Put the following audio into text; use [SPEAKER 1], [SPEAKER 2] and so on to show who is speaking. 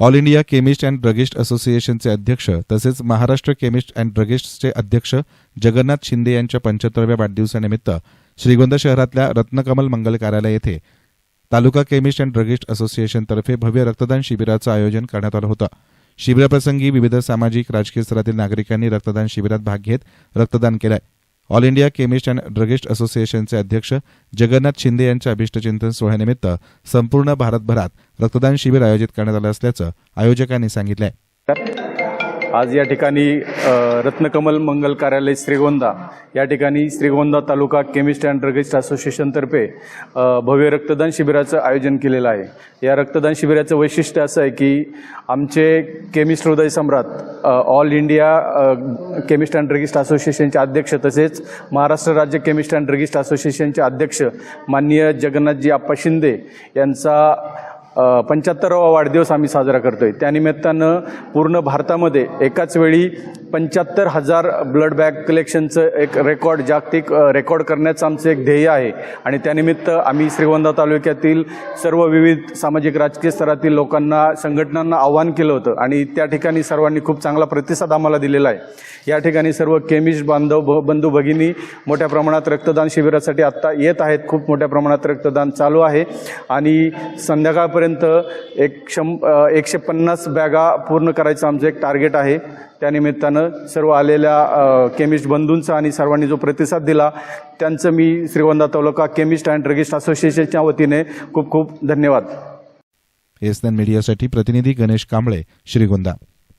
[SPEAKER 1] All India chemist and druggist असोसिएशनचे अध्यक्ष तसेच महाराष्ट्र केमिस्ट अँड ड्रगिस्टचे अध्यक्ष जगन्नाथ शिंदे यांच्या पंच्याहत्तराव्या वाढदिवसानिमित्त श्रीगोंदा शहरातल्या रत्नकमल मंगल कार्यालय येथे तालुका केमिस्ट अँड ड्रगिस्ट असोसिएशनतर्फे भव्य रक्तदान शिबिराचं आयोजन करण्यात आलं होतं. शिबिराप्रसंगी विविध सामाजिक राजकीय स्तरातील नागरिकांनी रक्तदान शिबिरात भाग घेत रक्तदान केलंय. All India chemist and druggist असोसिएशनचे अध्यक्ष जगन्नाथ शिंदे यांच्या अभिष्टचिंतन सोहळ्यानिमित्त संपूर्ण भारतभरात रक्तदान शिबिर आयोजित करण्यात आलं असल्याचं आयोजकांनी सांगितलं आहे
[SPEAKER 2] आज या ठिकाणी रत्नकमल मंगल कार्यालय श्रीगोंदा या ठिकाणी Shrigonda taluka chemist and druggist असोसिएशनतर्फे भव्य रक्तदान शिबिराचं आयोजन केलेलं आहे. या रक्तदान शिबिराचं वैशिष्ट्य असं आहे की आमचे केमिस्ट हृदय सम्राट all India chemist and druggist असोसिएशनचे अध्यक्ष तसेच महाराष्ट्र राज्य केमिस्ट अँड ड्रगिस्ट असोसिएशनचे अध्यक्ष माननीय जगन्नाथजी आप्पा शिंदे यांचा पंच्याहत्तरावा वाढदिवस आम्ही साजरा करतोय. त्यानिमित्तानं पूर्ण भारतामध्ये एकाच वेळी पंच्याहत्तर हजार ब्लड बॅग कलेक्शनचं एक रेकॉर्ड जागतिक रेकॉर्ड करण्याचं आमचं एक ध्येय आहे. आणि त्यानिमित्त आम्ही श्रीगोंदा तालुक्यातील सर्व विविध सामाजिक राजकीय स्तरातील लोकांना संघटनांना आव्हान केलं होतं. आणि त्या ठिकाणी सर्वांनी खूप चांगला प्रतिसाद आम्हाला दिलेला आहे. या ठिकाणी सर्व केमिस्ट बांधव भ- बंधू भगिनी मोठ्या प्रमाणात रक्तदान शिबिरासाठी आत्ता येत आहेत. खूप मोठ्या प्रमाणात रक्तदान चालू आहे. आणि संध्याकाळपर्यंत एक शं एकशे पन्नास बॅगा पूर्ण करायचं आमचं एक टार्गेट आहे. त्यानिमित्तानं सर्व आलेल्या केमिस्ट बंधूंचा आणि सर्वांनी जो प्रतिसाद दिला त्यांचं मी Shrigonda taluka chemist and druggist असोसिएशनच्या वतीने खूप खूप धन्यवाद.
[SPEAKER 1] एस मीडियासाठी प्रतिनिधी गणेश कांबळे श्रीगोंदा.